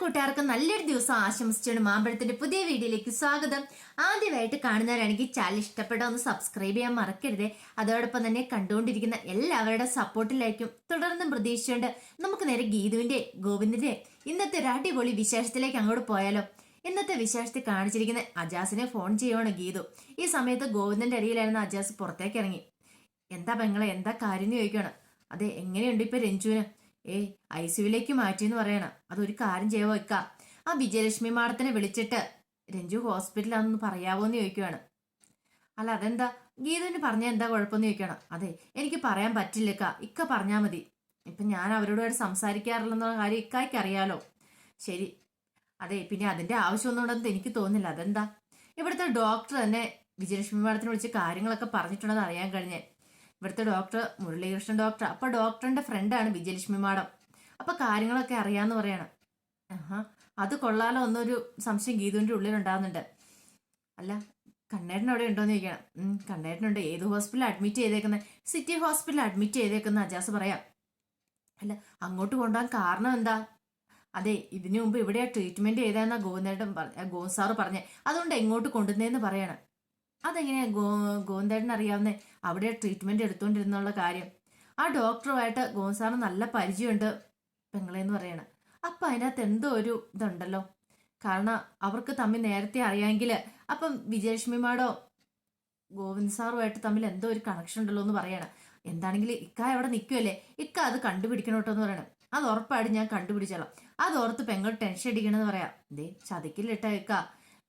കൂട്ടുകാർക്കും നല്ലൊരു ദിവസം ആശംസിച്ചാണ് മാമ്പഴത്തിന്റെ പുതിയ വീഡിയോയിലേക്ക് സ്വാഗതം. ആദ്യമായിട്ട് കാണുന്നവരാണെങ്കിൽ ചാനൽ ഇഷ്ടപ്പെട്ട ഒന്ന് സബ്സ്ക്രൈബ് ചെയ്യാൻ മറക്കരുത്. അതോടൊപ്പം തന്നെ കണ്ടുകൊണ്ടിരിക്കുന്ന എല്ലാവരുടെ സപ്പോർട്ടിലായിരിക്കും തുടർന്നും പ്രതീക്ഷിച്ചുകൊണ്ട് നമുക്ക് നേരെ ഗീതുവിന്റെ ഗോവിന്ദിന്റെ ഇന്നത്തെ ഒരു അടിപൊളി വിശേഷത്തിലേക്ക് അങ്ങോട്ട് പോയാലോ? ഇന്നത്തെ വിശേഷത്തിൽ കാണിച്ചിരിക്കുന്ന അജാസിനെ ഫോൺ ചെയ്യുവാണ് ഗീതു. ഈ സമയത്ത് ഗോവിന്ദന്റെ അരിയിലായിരുന്നു അജാസ് പുറത്തേക്ക് ഇറങ്ങി. എന്താ പെങ്ങളെ എന്താ കാര്യം ചോദിക്കുകയാണ് അതെ എങ്ങനെയുണ്ട് ഇപ്പൊ രഞ്ജുവിന്? ഏയ് ഐ സിയുലേക്ക് മാറ്റിയെന്ന് പറയണം. അതൊരു കാര്യം ചെയ്യാവോ വെക്കാം ആ വിജയലക്ഷ്മി മാഡത്തിനെ വിളിച്ചിട്ട് രഞ്ജു ഹോസ്പിറ്റലാണെന്ന് പറയാവോ എന്ന് ചോദിക്കുവാണ്. അല്ല അതെന്താ? ഗീതുവിന് പറഞ്ഞാൽ എന്താ കുഴപ്പമെന്ന് ചോദിക്കണം. അതെ എനിക്ക് പറയാൻ പറ്റില്ലക്ക ഇക്ക. പറഞ്ഞാൽ മതി. ഇപ്പൊ ഞാൻ അവരോടുമായിട്ട് സംസാരിക്കാറില്ലെന്ന കാര്യം ഇക്കായ്ക്ക് അറിയാലോ. ശരി. അതെ പിന്നെ അതിന്റെ ആവശ്യമൊന്നുണ്ടെന്ന് എനിക്ക് തോന്നുന്നില്ല. അതെന്താ? ഇവിടുത്തെ ഡോക്ടർ തന്നെ വിജയലക്ഷ്മി മാഡത്തിനെ വിളിച്ച് കാര്യങ്ങളൊക്കെ പറഞ്ഞിട്ടുണ്ടെന്ന് അറിയാൻ കഴിഞ്ഞേ. ഇവിടുത്തെ ഡോക്ടർ മുരളീകൃഷ്ണൻ ഡോക്ടർ അപ്പൊ ഡോക്ടറിന്റെ ഫ്രണ്ടാണ് വിജയലക്ഷ്മി മാഡം. അപ്പൊ കാര്യങ്ങളൊക്കെ അറിയാന്ന് പറയണം. ആഹാ അത് കൊള്ളാലോ എന്നൊരു സംശയം ഗീതുവിന്റെ ഉള്ളിലുണ്ടാകുന്നുണ്ട് അല്ല കണ്ണേട്ടൻ അവിടെ ഉണ്ടോന്ന് ചോദിക്കണം. കണ്ണേട്ടനുണ്ട്. ഏത് ഹോസ്പിറ്റലിൽ അഡ്മിറ്റ് ചെയ്തേക്കുന്നത് സിറ്റി ഹോസ്പിറ്റലിൽ അഡ്മിറ്റ് ചെയ്തേക്കുന്ന അജാസ് പറയാം. അല്ല അങ്ങോട്ട് കൊണ്ടുപോകാൻ കാരണം എന്താ? അതെ ഇതിനു മുമ്പ് ഇവിടെ ട്രീറ്റ്മെന്റ് ചെയ്തെന്നാ ഗോവിന്ദേട്ടൻ ഗോവിന്ദ് സാറ് പറഞ്ഞേ. അതുകൊണ്ട് എങ്ങോട്ട് കൊണ്ടുവന്നേന്ന് പറയണം. അതെങ്ങനെയാ ഗോ ഗോവിന്ദേട്ടൻ അറിയാവുന്ന? അവിടെ ട്രീറ്റ്മെന്റ് എടുത്തോണ്ടിരുന്നുള്ള കാര്യം. ആ ഡോക്ടറുമായിട്ട് ഗോവിന്ദ് സാറിന് നല്ല പരിചയമുണ്ട് പെങ്ങളെന്ന് പറയണ. അപ്പൊ അതിനകത്ത് എന്തോ ഒരു ഇതുണ്ടല്ലോ. കാരണം അവർക്ക് തമ്മിൽ നേരത്തെ അറിയാമെങ്കിൽ അപ്പം വിജയലക്ഷ്മി മാഡോ ഗോവിന്ദ് സാറുമായിട്ട് തമ്മിൽ എന്തോ ഒരു കണക്ഷൻ ഉണ്ടല്ലോ എന്ന് പറയണം. എന്താണെങ്കിൽ ഇക്ക അവിടെ നിൽക്കുമല്ലേ ഇക്ക അത് കണ്ടുപിടിക്കണം കേട്ടോ എന്ന് പറയണം. അത് ഉറപ്പായിട്ട് ഞാൻ കണ്ടുപിടിച്ചോളാം. അത് ഓർത്ത് പെങ്ങൾ ടെൻഷൻ അടിക്കണമെന്ന് പറയാം. ദേ ചതിക്കില്ലിട്ട ഇക്ക.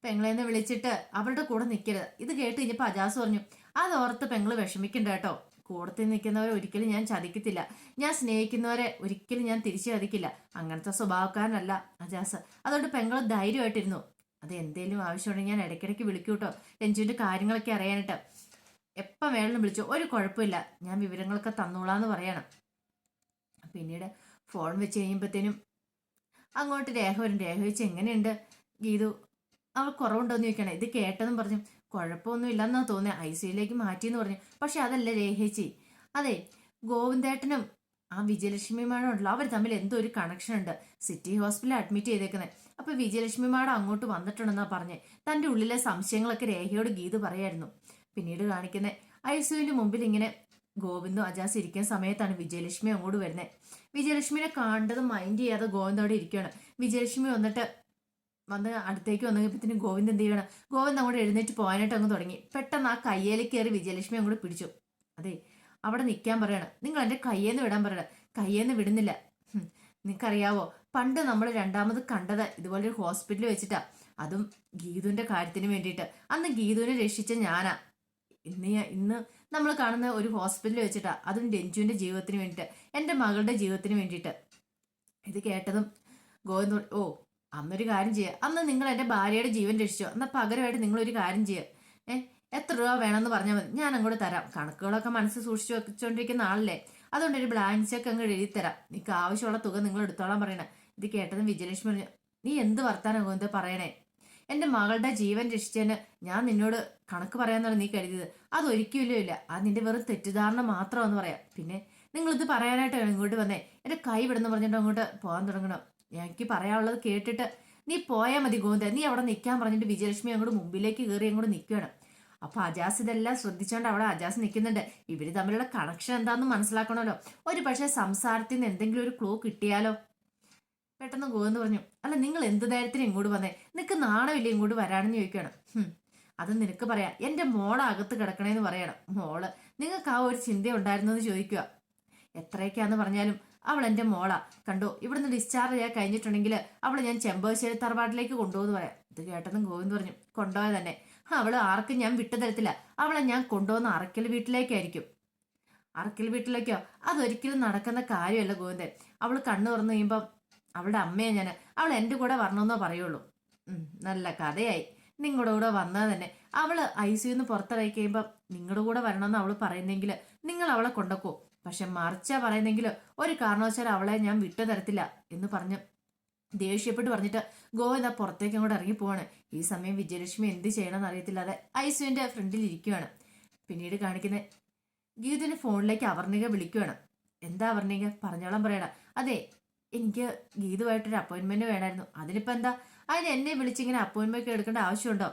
പെങ്ങളെന്ന് വിളിച്ചിട്ട് അവരുടെ കൂടെ നിൽക്കരുത് ഇത് കേട്ട് കഴിഞ്ഞപ്പോൾ അജാസ് പറഞ്ഞു അത് ഓർത്ത് പെങ്ങൾ വിഷമിക്കണ്ട കേട്ടോ. കൂടത്തിൽ നിൽക്കുന്നവരെ ഒരിക്കലും ഞാൻ ചതിക്കത്തില്ല. ഞാൻ സ്നേഹിക്കുന്നവരെ ഒരിക്കലും ഞാൻ തിരിച്ചു ചതിക്കില്ല. അങ്ങനത്തെ സ്വഭാവക്കാരനല്ല അജാസ്. അതുകൊണ്ട് പെങ്ങൾ ധൈര്യമായിട്ടിരുന്നു. അത് എന്തേലും ആവശ്യമുണ്ടെങ്കിൽ ഞാൻ ഇടയ്ക്കിടയ്ക്ക് വിളിക്കൂ കേട്ടോ. രഞ്ജുവിന്റെ കാര്യങ്ങളൊക്കെ അറിയാനായിട്ട്. എപ്പം വേണമെങ്കിലും വിളിച്ചു. ഒരു കുഴപ്പമില്ല. ഞാൻ വിവരങ്ങളൊക്കെ തന്നോളാന്ന് പറയണം. പിന്നീട് ഫോൺ വെച്ച് കഴിയുമ്പോഴത്തേനും അങ്ങോട്ട് രേഖ വരും. രേഖ വെച്ച് എങ്ങനെയുണ്ട്? ഗീതു അവൾ കുറവുണ്ടോന്ന് ചോദിക്കണേ. ഇത് കേട്ടെന്നും പറഞ്ഞു. കുഴപ്പമൊന്നും ഇല്ലെന്നാ തോന്നി ഐ സിയിലേക്ക് മാറ്റിയെന്ന് പറഞ്ഞു. പക്ഷെ അതല്ല രേഹേച്ചി അതെ ഗോവിന്ദേട്ടനും ആ വിജയലക്ഷ്മി മാഡം ഉണ്ടല്ലോ അവർ തമ്മിൽ എന്തോ ഒരു കണക്ഷൻ ഉണ്ട് സിറ്റി ഹോസ്പിറ്റലിൽ അഡ്മിറ്റ് ചെയ്തേക്കുന്നത് അപ്പൊ വിജയലക്ഷ്മി മാഡം അങ്ങോട്ട് വന്നിട്ടുണ്ടെന്നാ പറഞ്ഞ്. തന്റെ ഉള്ളിലെ സംശയങ്ങളൊക്കെ രേഖയോട് ഗീത് പറയായിരുന്നു. പിന്നീട് കാണിക്കുന്ന ഐ സിയുവിന്റെ മുമ്പിൽ ഇങ്ങനെ ഗോവിന്ദും അജാസ് ഇരിക്കുന്ന സമയത്താണ് വിജയലക്ഷ്മി അങ്ങോട്ട് വരുന്നത് വിജയലക്ഷ്മിനെ കാണേണ്ടത് മൈൻഡ് ചെയ്യാതെ ഗോവിന്ദോടെ ഇരിക്കുകയാണ്. വിജയലക്ഷ്മി വന്നിട്ട് വന്ന് അടുത്തേക്ക് വന്നപ്പോഴത്തേനും ഗോവിന്ദ് എന്ത് ചെയ്യണം? ഗോവിന്ദ് അങ്ങോട്ട് എഴുന്നേറ്റ് പോകാനായിട്ട് അങ്ങ് തുടങ്ങി. പെട്ടെന്ന് ആ കയ്യേൽ കയറി വിജയലക്ഷ്മി അങ്ങോട്ട് പിടിച്ചു. അതെ അവിടെ നിൽക്കാൻ പറയണം. നിങ്ങൾ എന്റെ കയ്യേന്ന് വിടാൻ പറയണം. കയ്യേന്ന് വിടുന്നില്ല. നിങ്ങൾക്കറിയാവോ? പണ്ട് നമ്മൾ രണ്ടാമത് കണ്ടത് ഇതുപോലെ ഒരു ഹോസ്പിറ്റലിൽ വെച്ചിട്ടാ. അതും ഗീതുവിന്റെ കാര്യത്തിന് വേണ്ടിയിട്ട്. അന്ന് ഗീതുവിനെ രക്ഷിച്ച ഞാനാ. ഇന്ന് ഇന്ന് നമ്മൾ കാണുന്ന ഒരു ഹോസ്പിറ്റലിൽ വെച്ചിട്ടാ. അതും രഞ്ജുവിന്റെ ജീവിതത്തിന് വേണ്ടിയിട്ട്. എന്റെ മകളുടെ ജീവിതത്തിന് വേണ്ടിയിട്ട്. ഇത് കേട്ടതും ഗോവിന്ദ് ഓ അന്നൊരു കാര്യം ചെയ്യുക അന്ന് നിങ്ങൾ എന്റെ ഭാര്യയുടെ ജീവൻ രക്ഷിച്ചോ. എന്നാൽ പകരമായിട്ട് നിങ്ങളൊരു കാര്യം ചെയ്യുക ഏഹ് എത്ര രൂപ വേണമെന്ന് പറഞ്ഞാൽ മതി. ഞാൻ അങ്ങോട്ട് തരാം. കണക്കുകളൊക്കെ മനസ്സിൽ സൂക്ഷിച്ചു വെച്ചുകൊണ്ടിരിക്കുന്ന ആളല്ലേ. അതുകൊണ്ട് ഒരു ബ്ലാങ്ക് ചെക്ക് അങ്ങ് എഴുതി തരാം. നിനക്ക് ആവശ്യമുള്ള തുക നിങ്ങൾ എടുത്തോളാൻ പറയണേ. ഇത് കേട്ടതും വിജയലക്ഷ്മി പറഞ്ഞു നീ എന്ത് വർത്താനം ഗോവിന്ദ പറയണേ? എന്റെ മകളുടെ ജീവൻ രക്ഷിച്ചതിന് ഞാൻ നിന്നോട് കണക്ക് പറയാന്നാണ് നീ കരുതിയത്. അതൊരിക്കലും ഇല്ല. അത് നിന്റെ വെറും തെറ്റിദ്ധാരണ മാത്രമെന്ന് പറയാം. പിന്നെ നിങ്ങളിത് പറയാനായിട്ട് ഇങ്ങോട്ട് വന്നേ. എന്റെ കൈ വിടുന്ന് പറഞ്ഞിട്ട് അങ്ങോട്ട് പോകാൻ തുടങ്ങണം. എനിക്ക് പറയാനുള്ളത് കേട്ടിട്ട് നീ പോയാൽ മതി ഗോവിന്ദ. നീ അവിടെ നിൽക്കാൻ പറഞ്ഞിട്ട് വിജയലക്ഷ്മി അങ്ങോട്ട് മുമ്പിലേക്ക് കയറി അങ്ങോട്ട് നിൽക്കുകയാണ് അപ്പൊ അജാസ് ഇതെല്ലാം ശ്രദ്ധിച്ചോണ്ട് അവിടെ അജാസ് നിൽക്കുന്നുണ്ട് ഇവർ തമ്മിലുള്ള കണക്ഷൻ എന്താണെന്ന് മനസ്സിലാക്കണമല്ലോ. ഒരു പക്ഷേ സംസാരത്തിൽ നിന്ന് എന്തെങ്കിലും ഒരു ക്ലോ കിട്ടിയാലോ? പെട്ടെന്ന് ഗോവിന്ദ് പറഞ്ഞു അല്ല നിങ്ങൾ എന്ത് നേരത്തിന് ഇങ്ങോട്ട് വന്നേ? നിനക്ക് നാണമില്ല ഇങ്ങോട്ട് വരാണെന്ന് ചോദിക്കണം അത് നിനക്ക് പറയാം. എന്റെ മോളെ അകത്ത് കിടക്കണേന്ന് പറയണം. മോൾ നിങ്ങൾക്ക് ആ ഒരു ചിന്ത ഉണ്ടായിരുന്നു എന്ന് ചോദിക്കുക എത്രയൊക്കെയാന്ന് പറഞ്ഞാലും അവൾ എന്റെ മോളാ. കണ്ടോ ഇവിടുന്ന് ഡിസ്ചാർജ് ചെയ്യാൻ കഴിഞ്ഞിട്ടുണ്ടെങ്കിൽ അവളെ ഞാൻ ചെമ്പശ്ശേരി തറവാട്ടിലേക്ക് കൊണ്ടുപോകുന്നു പറയാം. ഇത് കേട്ടതും ഗോവിന്ദ് പറഞ്ഞു കൊണ്ടുപോയ തന്നെ അവൾ ആർക്കും ഞാൻ വിട്ടു തരത്തില്ല. അവളെ ഞാൻ കൊണ്ടുപോകുന്ന അറക്കൽ വീട്ടിലേക്കായിരിക്കും. അറക്കൽ വീട്ടിലേക്കോ? അതൊരിക്കലും നടക്കുന്ന കാര്യമല്ല ഗോവിന്ദൻ അവൾ കണ്ണു തുറന്നു കഴിയുമ്പം അവളുടെ അമ്മയെ ഞാൻ അവൾ എന്റെ കൂടെ വരണമെന്നോ പറയുള്ളൂ. നല്ല കഥയായി. നിങ്ങളുടെ കൂടെ വന്നാൽ തന്നെ. അവൾ ഐ സിന്ന് പുറത്തിറക്കി കഴിയുമ്പോൾ നിങ്ങളുടെ കൂടെ വരണമെന്ന് അവൾ പറയുന്നെങ്കിൽ നിങ്ങൾ അവളെ കൊണ്ടക്കോ പക്ഷെ മറിച്ചാ പറയുന്നെങ്കിൽ ഒരു കാരണവശാലും അവളെ ഞാൻ വിട്ടു തരത്തില്ല എന്ന് പറഞ്ഞു. ദേഷ്യപ്പെട്ട് പറഞ്ഞിട്ട് ഗോവിന്ദ പുറത്തേക്ക് അങ്ങോട്ട് ഇറങ്ങി പോവാണ്. ഈ സമയം വിജയലക്ഷ്മി എന്ത് ചെയ്യണമെന്ന് അറിയത്തില്ലാതെ ഐസുവിന്റെ ഫ്രണ്ടിൽ ഇരിക്കുവാണ്. പിന്നീട് കാണിക്കുന്നത് ഗീതുവിന്റെ ഫോണിലേക്ക് അവർണിക വിളിക്കുവാണ്. എന്താ അവർണിക? പറഞ്ഞോളം പറയണം അതെ എനിക്ക് ഗീതുമായിട്ടൊരു അപ്പോയിൻമെന്റ് വേണമായിരുന്നു അതിനിപ്പോൾ എന്താ? അതിന് എന്നെ വിളിച്ചിങ്ങനെ അപ്പോയിൻമെന്റ് എടുക്കേണ്ട ആവശ്യമുണ്ടോ?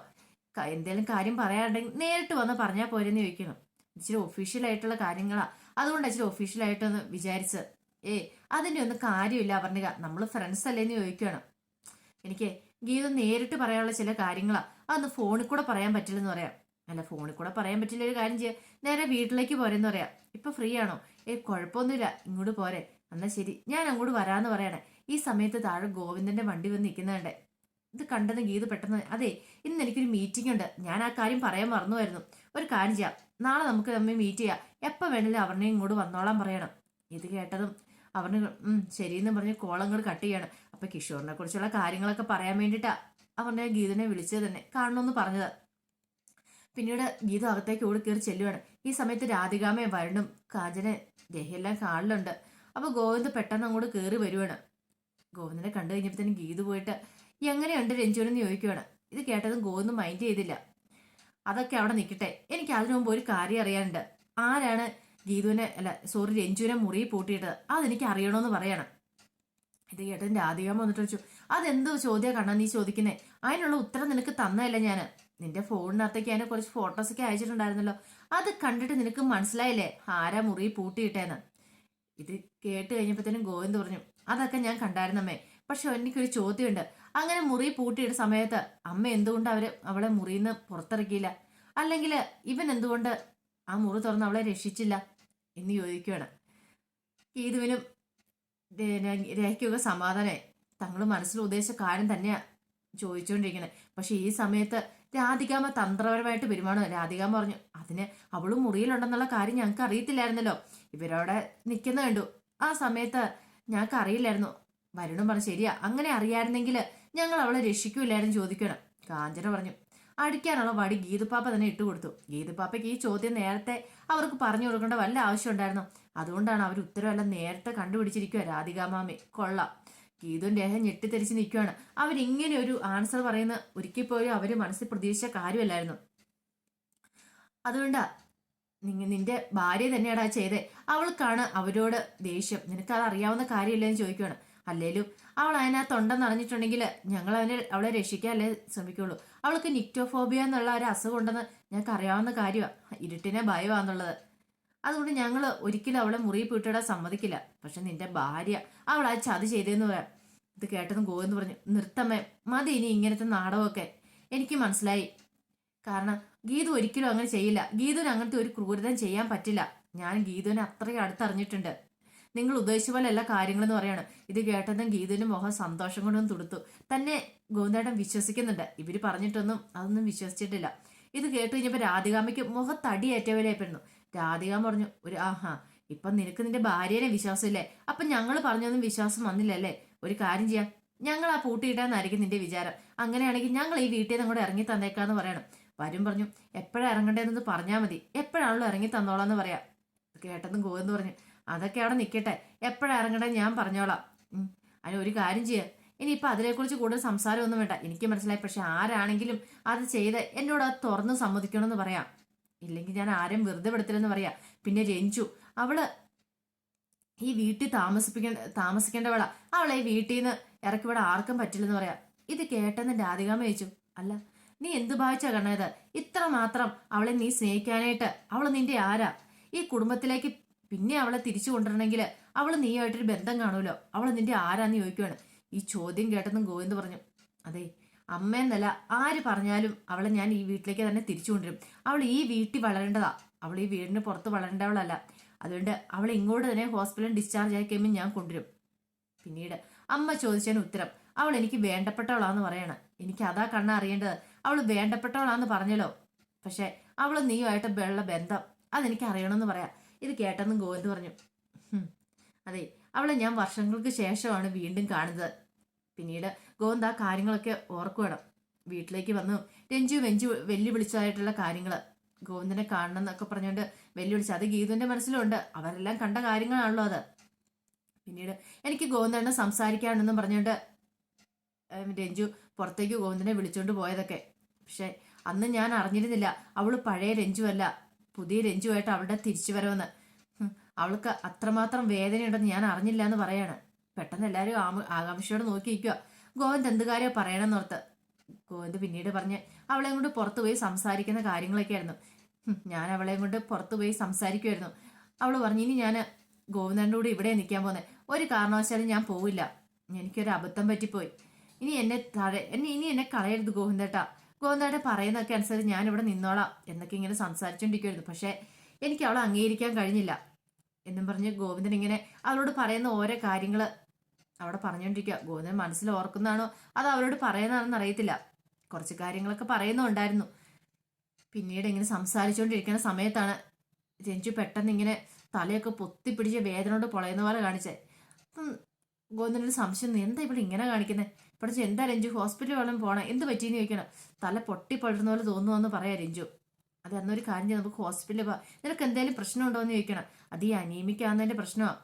എന്തെങ്കിലും കാര്യം പറയാനുണ്ടെങ്കിൽ നേരിട്ട് വന്ന് പറഞ്ഞാൽ പോരെന്ന് ചോദിക്കണം ഇച്ചിരി ഒഫീഷ്യൽ ആയിട്ടുള്ള കാര്യങ്ങളാ. അതുകൊണ്ട് ഇച്ചിരി ഒഫീഷ്യലായിട്ടൊന്ന് വിചാരിച്ചത് വിചാരിച്ച് ഏ അതിന്റെ ഒന്നും കാര്യമില്ല പറഞ്ഞുക നമ്മൾ ഫ്രണ്ട്സ് അല്ലേന്ന് ചോദിക്കുകയാണ് എനിക്ക് ഗീത നേരിട്ട് പറയാനുള്ള ചില കാര്യങ്ങളാണ് അതൊന്ന് ഫോണിൽ കൂടെ പറയാൻ പറ്റില്ലെന്ന് പറയാം. അല്ല ഫോണിൽ കൂടെ പറയാൻ പറ്റില്ല ഒരു കാര്യം ചെയ്യാം. നേരെ വീട്ടിലേക്ക് പോരെന്ന് പറയാം. ഇപ്പൊ ഫ്രീ ആണോ? ഏ കുഴപ്പമൊന്നുമില്ല. ഇങ്ങോട്ട് പോരെ. എന്നാ ശരി. ഞാൻ അങ്ങോട്ട് വരാന്ന് പറയണേ. ഈ സമയത്ത് താഴെ ഗോവിന്ദന്റെ വണ്ടി വന്ന് നിൽക്കുന്നുണ്ടേ ഇത് കണ്ടെന്ന് ഗീത് പെട്ടെന്ന് അതെ ഇന്ന് എനിക്കൊരു മീറ്റിംഗ് ഉണ്ട്. ഞാൻ ആ കാര്യം പറയാൻ മറന്നുമായിരുന്നു ഒരു കാര്യം ചെയ്യാം. നാളെ നമുക്ക് തമ്മിൽ മീറ്റ് ചെയ്യാം. എപ്പോൾ വേണമെങ്കിലും അവരുടെയും ഇങ്ങോട്ട് വന്നോളാൻ പറയണം. ഇത് കേട്ടതും അവന് ശരിയെന്ന് പറഞ്ഞ് കോളങ്ങോട് കട്ട് ചെയ്യണം. അപ്പൊ കിഷോറിനെ കുറിച്ചുള്ള കാര്യങ്ങളൊക്കെ പറയാൻ വേണ്ടിയിട്ടാ അവരുടെ ഗീതനെ വിളിച്ചത് തന്നെ കാണണമെന്ന് പറഞ്ഞത്. പിന്നീട് ഗീത അകത്തേക്ക് ഓടി കയറി ചെല്ലുവാണ്. ഈ സമയത്ത് രാധികാമയും വരുണും കാജനെ രഹയെല്ലാം കാണലുണ്ട്. അപ്പൊ ഗോവിന്ദ് പെട്ടെന്ന് അങ്ങോട്ട് കയറി വരുവാണ്. ഗോവിന്ദനെ കണ്ടു കഴിഞ്ഞപ്പോൾ തന്നെ ഗീത് പോയിട്ട് എങ്ങനെയുണ്ട് രഞ്ജുവിനെന്ന് ചോദിക്കുവാണ്. ഇത് കേട്ടതും ഗോവിന്ദ് മൈൻഡ് ചെയ്തില്ല. അതൊക്കെ അവിടെ നിൽക്കട്ടെ എനിക്ക് അതിനു മുമ്പ് ഒരു കാര്യം അറിയാനുണ്ട്. ആരാണ് ഗീതുവിനെ അല്ല സോറി രഞ്ജുവിനെ മുറിയിൽ പൂട്ടിയിട്ടത്? അതെനിക്ക് അറിയണമെന്ന് പറയണം. ഇത് കേട്ടതിന് രാധികാമ്മ വന്നിട്ട് ചോദിച്ചു അതെന്തോ ചോദ്യം കണ്ണാ നീ ചോദിക്കുന്നേ? അതിനുള്ള ഉത്തരം നിനക്ക് തന്നതല്ല ഞാൻ നിന്റെ ഫോണിനകത്തേക്ക് അതിനെ കുറച്ച് ഫോട്ടോസൊക്കെ അയച്ചിട്ടുണ്ടായിരുന്നല്ലോ. അത് കണ്ടിട്ട് നിനക്ക് മനസ്സിലായില്ലേ? ആരാ മുറി പൂട്ടിയിട്ടേന്ന്? ഇത് കേട്ട് കഴിഞ്ഞപ്പോഴത്തേനും ഗോവിന്ദ് പറഞ്ഞു അതൊക്കെ ഞാൻ കണ്ടായിരുന്നമ്മേ. പക്ഷെ എനിക്കൊരു ചോദ്യമുണ്ട്. അങ്ങനെ മുറി പൂട്ടിയിട്ട സമയത്ത് അമ്മ എന്തുകൊണ്ട് അവർ അവളെ മുറിയിൽ നിന്ന് പുറത്തിറക്കിയില്ല? അല്ലെങ്കിൽ ഇവൻ എന്തുകൊണ്ട് ആ മുറി തുറന്ന് അവളെ രക്ഷിച്ചില്ല എന്ന് ചോദിക്കുകയാണ് ഗീതുവിനും രേഖയ്ക്കൊക്കെ സമാധാനമായി തങ്ങൾ മനസ്സിൽ ഉദ്ദേശിച്ച കാര്യം തന്നെയാണ് ചോദിച്ചുകൊണ്ടിരിക്കുന്നത് പക്ഷെ ഈ സമയത്ത് രാധികാമ തന്ത്രപരമായിട്ട് പെരുമാണോ രാധികാമ പറഞ്ഞു അതിന് അവളും മുറിയിലുണ്ടെന്നുള്ള കാര്യം ഞങ്ങൾക്ക് അറിയത്തില്ലായിരുന്നല്ലോ. ഇവരവിടെ നിൽക്കുന്ന കണ്ടു. ആ സമയത്ത് ഞങ്ങൾക്ക് അറിയില്ലായിരുന്നു. വരുണും പറഞ്ഞു ശരിയാ അങ്ങനെ അറിയായിരുന്നെങ്കിൽ ഞങ്ങൾ അവളെ രക്ഷിക്കൂലായിരുന്നു ചോദിക്കണം. കാഞ്ചന പറഞ്ഞു. അടിക്കാനുള്ള വടി ഗീതുപ്പാപ്പ തന്നെ ഇട്ടുകൊടുത്തു ഗീതുപ്പാപ്പയ്ക്ക് ഈ ചോദ്യം നേരത്തെ അവർക്ക് പറഞ്ഞു കൊടുക്കേണ്ട വല്ല ആവശ്യം ഉണ്ടായിരുന്നു അതുകൊണ്ടാണ് അവർ ഉത്തരവെല്ലാം നേരത്തെ കണ്ടുപിടിച്ചിരിക്കുക രാധികാമാമി കൊള്ളാം. ഗീതും രേഖ ഞെട്ടിത്തെരിച്ച് നിൽക്കുകയാണ് അവരിങ്ങനെ ഒരു ആൻസർ പറയുന്ന ഒരിക്കൽ പോലും അവർ മനസ്സിൽ പ്രതീക്ഷിച്ച കാര്യമല്ലായിരുന്നു. അതുകൊണ്ടാ നിന്റെ ഭാര്യ തന്നെയാടാ ചെയ്തേ. അവൾക്കാണ് അവരോട് ദേഷ്യം. നിനക്ക് അത് അറിയാവുന്ന കാര്യമില്ലെന്ന് ചോദിക്കുകയാണ് അല്ലേലും അവൾ അതിനകത്തുണ്ടെന്ന് അറിഞ്ഞിട്ടുണ്ടെങ്കിൽ ഞങ്ങൾ അവനെ അവളെ രക്ഷിക്കാനല്ലേ ശ്രമിക്കുള്ളൂ. അവൾക്ക് നിക്റ്റോഫോബിയ എന്നുള്ള ഒരു അസുഖം ഉണ്ടെന്ന് ഞങ്ങൾക്ക് അറിയാവുന്ന കാര്യമാണ് ഇരുട്ടിനെ ഭയമാന്നുള്ളത് അതുകൊണ്ട് ഞങ്ങൾ ഒരിക്കലും അവളെ മുറിയിൽ പോയിട്ടിടാൻ സമ്മതിക്കില്ല. പക്ഷെ നിന്റെ ഭാര്യ അവൾ ആ ചതി ചെയ്തേന്ന് പറയാം. ഇത് കേട്ടതും ഗോവെന്ന് പറഞ്ഞു. നിർത്തമ്മേ മതി ഇനി ഇങ്ങനത്തെ നാടകമൊക്കെ. എനിക്ക് മനസ്സിലായി. കാരണം ഗീതു ഒരിക്കലും അങ്ങനെ ചെയ്യില്ല. ഗീതുവിന് അങ്ങനത്തെ ഒരു ക്രൂരതം ചെയ്യാൻ പറ്റില്ല. ഞാൻ ഗീതുവിനെ അത്രയും അടുത്തറിഞ്ഞിട്ടുണ്ട്. നിങ്ങൾ ഉദ്ദേശിച്ച പോലെ എല്ലാ കാര്യങ്ങളെന്ന് പറയാണ്. ഇത് കേട്ടതും ഗീതയിലും മോഹൻ സന്തോഷം കൊണ്ടൊന്നും തുടുത്തു. തന്നെ ഗോവിന്ദേട്ടൻ വിശ്വസിക്കുന്നുണ്ട്. ഇവർ പറഞ്ഞിട്ടൊന്നും അതൊന്നും വിശ്വസിച്ചിട്ടില്ല. ഇത് കേട്ട് കഴിഞ്ഞപ്പോൾ രാധികാമ്മയ്ക്ക് മുഖത്തടിയേറ്റവരായിപ്പെടുന്നു രാധികാമ്മ പറഞ്ഞു ഒരു ആഹാ ഇപ്പൊ നിനക്ക് നിന്റെ ഭാര്യനെ വിശ്വാസമില്ലേ? അപ്പൊ ഞങ്ങൾ പറഞ്ഞൊന്നും വിശ്വാസം വന്നില്ലല്ലേ ഒരു കാര്യം ചെയ്യാം. ഞങ്ങൾ ആ പൂട്ടിയിട്ടാന്നായിരിക്കും നിന്റെ വിചാരം. അങ്ങനെയാണെങ്കിൽ ഞങ്ങൾ ഈ വീട്ടിൽ നിന്ന് കൂടെ ഇറങ്ങി തന്നേക്കാന്ന് പറയണം. വരും പറഞ്ഞു എപ്പോഴാ ഇറങ്ങണ്ടേന്ന് പറഞ്ഞാൽ മതി. എപ്പോഴാണല്ലോ ഇറങ്ങി തന്നോളാന്ന് പറയാം. കേട്ടതും ഗോവെന്ന് പറഞ്ഞു അതൊക്കെ അവിടെ നിൽക്കട്ടെ എപ്പോഴാ ഇറങ്ങണ്ടേ ഞാൻ പറഞ്ഞോളാം. അതിന് ഒരു കാര്യം ചെയ്യുക ഇനിയിപ്പോൾ അതിനെക്കുറിച്ച് കൂടുതൽ സംസാരമൊന്നും വേണ്ട. എനിക്ക് മനസ്സിലായി. പക്ഷെ ആരാണെങ്കിലും അത് ചെയ്ത് എന്നോട് അത് തുറന്ന് സമ്മതിക്കണമെന്ന് പറയാം. ഇല്ലെങ്കിൽ ഞാൻ ആരും വെറുതെ പെടുത്തില്ലെന്ന് പറയാം. പിന്നെ രഞ്ജു അവൾ ഈ വീട്ടിൽ താമസിപ്പിക്കേണ്ട താമസിക്കേണ്ടവളാ. അവളെ ഈ വീട്ടിൽ നിന്ന് ഇറക്കി വിടാൻ ആർക്കും പറ്റില്ലെന്ന് പറയാം. ഇത് കേട്ടെന്ന് രാധികാമ ചോദിച്ചു. അല്ല നീ എന്ത് ഭാവിച്ചാ കണ്ണത്? ഇത്ര മാത്രം അവളെ നീ സ്നേഹിക്കാനായിട്ട് അവൾ നിന്റെ ആരാ? ഈ കുടുംബത്തിലേക്ക് പിന്നെ അവളെ തിരിച്ചു കൊണ്ടുവരണമെങ്കിൽ അവൾ നീയായിട്ടൊരു ബന്ധം കാണുമല്ലോ. അവൾ നിന്റെ ആരാന്ന് ചോദിക്കുവാണ്. ഈ ചോദ്യം കേട്ടെന്നും ഗോവിന്ദ് പറഞ്ഞു അതെ അമ്മയെന്നല്ല ആര് പറഞ്ഞാലും അവളെ ഞാൻ ഈ വീട്ടിലേക്ക് തന്നെ തിരിച്ചു കൊണ്ടുവരും. അവൾ ഈ വീട്ടിൽ വളരേണ്ടതാ. അവൾ ഈ വീടിന് പുറത്ത് വളരേണ്ടവളല്ല. അതുകൊണ്ട് അവൾ ഇങ്ങോട്ട് തന്നെ ഹോസ്പിറ്റലിൽ ഡിസ്ചാർജ് ആയി കഴിയുമ്പോൾ ഞാൻ കൊണ്ടുവരും. പിന്നീട് അമ്മ ചോദിച്ചതിന് ഉത്തരം. അവൾ എനിക്ക് വേണ്ടപ്പെട്ടവളാന്ന് പറയണം. എനിക്ക് അതാ കണ്ണ അറിയേണ്ടത്. അവൾ വേണ്ടപ്പെട്ടവളാന്ന് പറഞ്ഞല്ലോ. പക്ഷെ അവൾ നീയുമായിട്ട് ഉള്ള ബന്ധം അതെനിക്ക് അറിയണമെന്ന് പറയാം. ഇത് കേട്ടെന്നും ഗോവിന്ദ് പറഞ്ഞു അതെ അവളെ ഞാൻ വർഷങ്ങൾക്ക് ശേഷമാണ് വീണ്ടും കാണുന്നത്. പിന്നീട് ഗോവിന്ദ് ആ കാര്യങ്ങളൊക്കെ ഓർക്കുവേണം. വീട്ടിലേക്ക് വന്നു രഞ്ജു വെഞ്ചു വെല്ലുവിളിച്ചതായിട്ടുള്ള കാര്യങ്ങൾ ഗോവിന്ദനെ കാണണം എന്നൊക്കെ പറഞ്ഞുകൊണ്ട് വെല്ലുവിളിച്ചു അത് ഗീതുവിന്റെ മനസ്സിലുണ്ട് അവരെല്ലാം കണ്ട കാര്യങ്ങളാണല്ലോ അത്. പിന്നീട് എനിക്ക് ഗോവിന്ദനെ സംസാരിക്കാണെന്നും പറഞ്ഞുകൊണ്ട് രഞ്ജു പുറത്തേക്ക് ഗോവിന്ദനെ വിളിച്ചുകൊണ്ട് പോയതൊക്കെ. പക്ഷെ അന്ന് ഞാൻ അറിഞ്ഞിരുന്നില്ല അവൾ പഴയ രഞ്ജു അല്ല. പുതിയ രഞ്ജുവായിട്ട് അവളുടെ തിരിച്ചു വരവെന്ന് അവൾക്ക് അത്രമാത്രം വേദനയുണ്ടെന്ന് ഞാൻ അറിഞ്ഞില്ല എന്ന് പറയാണ്. പെട്ടെന്ന് എല്ലാവരും ആകാംക്ഷയോട് നോക്കി ഗോവിന്ദ് എന്ത് കാര്യം പറയണമെന്നോർത്ത് ഗോവിന്ദ് പിന്നീട് പറഞ്ഞ് അവളെ കൊണ്ട് പുറത്തു പോയി സംസാരിക്കുന്ന കാര്യങ്ങളൊക്കെ ആയിരുന്നു ഞാൻ അവളെ കൊണ്ട് പുറത്തു പോയി സംസാരിക്കുമായിരുന്നു അവൾ പറഞ്ഞു ഇനി ഞാൻ ഗോവിന്ദന്റെ കൂടെ ഇവിടെ നിൽക്കാൻ പോകുന്നത് ഒരു കാരണവശാലും ഞാൻ പോവില്ല. എനിക്കൊരു അബദ്ധം പറ്റിപ്പോയി. ഇനി എന്നെ തഴ ഇനി എന്നെ കളയരുത് ഗോവിന്ദേട്ടാ. ഗോവിന്ദേട്ട പറയുന്നതൊക്കെ അനുസരിച്ച് ഞാൻ ഇവിടെ നിന്നോളാം. എന്നൊക്കെ ഇങ്ങനെ സംസാരിച്ചുകൊണ്ടിരിക്കുമായിരുന്നു പക്ഷേ എനിക്ക് അവളെ അംഗീകരിക്കാൻ കഴിഞ്ഞില്ല. എന്നും പറഞ്ഞ് ഗോവിന്ദൻ ഇങ്ങനെ അവളോട് പറയുന്ന ഓരോ കാര്യങ്ങൾ അവിടെ പറഞ്ഞുകൊണ്ടിരിക്കുക ഗോവിന്ദൻ മനസ്സിൽ ഓർക്കുന്നതാണോ? അത് അവരോട് പറയുന്നതാണെന്ന് അറിയത്തില്ല. കുറച്ച് കാര്യങ്ങളൊക്കെ പറയുന്നുണ്ടായിരുന്നു. പിന്നീട് ഇങ്ങനെ സംസാരിച്ചുകൊണ്ടിരിക്കുന്ന സമയത്താണ് രഞ്ജു പെട്ടെന്ന് ഇങ്ങനെ തലയൊക്കെ പൊത്തിപ്പിടിച്ച് വേദനയോട് പൊളയുന്ന പോലെ കാണിച്ചേ. അപ്പം ഗോവിന്ദനൊരു സംശയം എന്താ ഇവിടെ ഇങ്ങനെ കാണിക്കുന്നത് പഠിച്ച് എന്താ രഞ്ജു ഹോസ്പിറ്റലിൽ വല്ലതും പോകണം എന്ത് പറ്റിയെന്ന് ചോദിക്കണം. തല പൊട്ടി പൊളരുന്ന പോലെ തോന്നുമെന്ന് പറയാം രഞ്ജു. അത് അന്നൊരു കാര്യം ചെയ്യാം നമുക്ക് ഹോസ്പിറ്റലിൽ പോവാം. നിനക്ക് എന്തെങ്കിലും പ്രശ്നമുണ്ടോ എന്ന് ചോദിക്കണം. അത് ഈ അനീമിക്കാവുന്നതിന്റെ പ്രശ്നമാണ്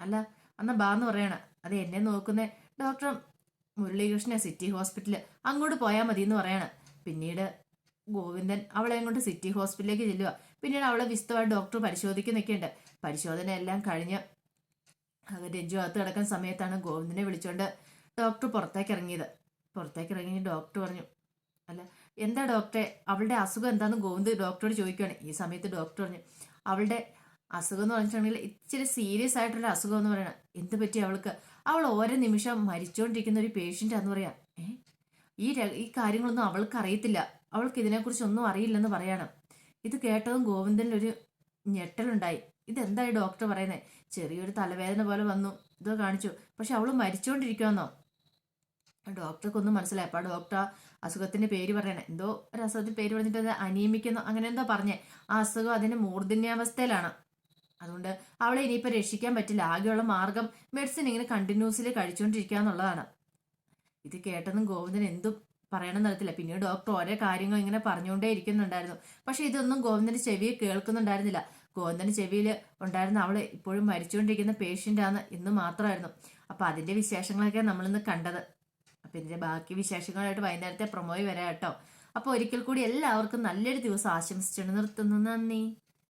അല്ല അന്ന ബാ എന്ന് പറയണം. അത് എന്നെ നോക്കുന്ന. ഡോക്ടർ മുരളീകൃഷ്ണ സിറ്റി ഹോസ്പിറ്റലിൽ അങ്ങോട്ട് പോയാൽ മതി എന്ന് പറയണം. പിന്നീട് ഗോവിന്ദൻ അവളെ അങ്ങോട്ട് സിറ്റി ഹോസ്പിറ്റലിലേക്ക് ചെല്ലുക പിന്നീട് അവളെ വിശദമായി ഡോക്ടർ പരിശോധിക്കുന്നൊക്കെ ഉണ്ട്. പരിശോധന എല്ലാം കഴിഞ്ഞ് രഞ്ജു അകത്ത് കിടക്കുന്ന സമയത്താണ് ഗോവിന്ദനെ വിളിച്ചോണ്ട് ഡോക്ടർ പുറത്തേക്ക് ഇറങ്ങിയത് പുറത്തേക്ക് ഇറങ്ങി ഡോക്ടർ പറഞ്ഞു അല്ല എന്താ ഡോക്ടറെ അവളുടെ അസുഖം എന്താന്ന് ഗോവിന്ദ് ഡോക്ടറോട് ചോദിക്കുകയാണ് ഈ സമയത്ത് ഡോക്ടർ പറഞ്ഞു അവളുടെ അസുഖം എന്ന് പറഞ്ഞിട്ടുണ്ടെങ്കിൽ ഇച്ചിരി സീരിയസ് ആയിട്ടുള്ള അസുഖം എന്ന് പറയണം. എന്ത് പറ്റി അവൾക്ക്? അവൾ ഓരോ നിമിഷം മരിച്ചുകൊണ്ടിരിക്കുന്ന ഒരു പേഷ്യന്റ് ആന്ന് പറയാം. ഈ ഈ കാര്യങ്ങളൊന്നും അവൾക്ക് അറിയത്തില്ല. അവൾക്ക് ഇതിനെക്കുറിച്ച് ഒന്നും അറിയില്ലെന്ന് പറയണം. ഇത് കേട്ടതും ഗോവിന്ദനിൽ ഒരു ഞെട്ടലുണ്ടായി. ഇതെന്തായി ഡോക്ടർ പറയുന്നത് ചെറിയൊരു തലവേദന പോലെ വന്നു. ഇത് കാണിച്ചു. പക്ഷെ അവൾ മരിച്ചുകൊണ്ടിരിക്കുമെന്നോ ഡോക്ടർക്കൊന്നും മനസ്സിലായി. അപ്പോൾ ഡോക്ടർ ആ അസുഖത്തിന്റെ പേര് പറയണേ. എന്തോ ഒരു അസുഖത്തിന്റെ പേര് പറഞ്ഞിട്ട് അത് അനിയമിക്കുന്നു അങ്ങനെ എന്തോ പറഞ്ഞേ. ആ അസുഖം അതിന്റെ മൂർധന്യാവസ്ഥയിലാണ്. അതുകൊണ്ട് അവളെ ഇനിയിപ്പോൾ രക്ഷിക്കാൻ പറ്റില്ല. ആകെയുള്ള മാർഗം മെഡിസിൻ ഇങ്ങനെ കണ്ടിന്യൂസിൽ കഴിച്ചുകൊണ്ടിരിക്കുക എന്നുള്ളതാണ്. ഇത് കേട്ടതും ഗോവിന്ദൻ എന്തും പറയണം നടത്തില്ല പിന്നീട് ഡോക്ടർ ഓരോ കാര്യങ്ങൾ ഇങ്ങനെ പറഞ്ഞുകൊണ്ടേ ഇരിക്കുന്നുണ്ടായിരുന്നു. പക്ഷെ ഇതൊന്നും ഗോവിന്ദന്റെ ചെവിയെ കേൾക്കുന്നുണ്ടായിരുന്നില്ല. ഗോവിന്ദന്റെ ചെവിയിൽ ഉണ്ടായിരുന്ന അവൾ ഇപ്പോഴും മരിച്ചുകൊണ്ടിരിക്കുന്ന പേഷ്യന്റ് ആണ് ഇന്ന് മാത്രമായിരുന്നു. അപ്പൊ അതിന്റെ വിശേഷങ്ങളൊക്കെ നമ്മളിന്ന് കണ്ടത്. അപ്പൊ ഇതിന്റെ ബാക്കി വിശേഷങ്ങളായിട്ട് വൈകുന്നേരത്തെ പ്രൊമോയി വരാം കേട്ടോ. അപ്പൊ ഒരിക്കൽ കൂടി എല്ലാവർക്കും നല്ലൊരു ദിവസം ആശംസിച്ചുകൊണ്ട് നിർത്തുന്നു. നന്ദി.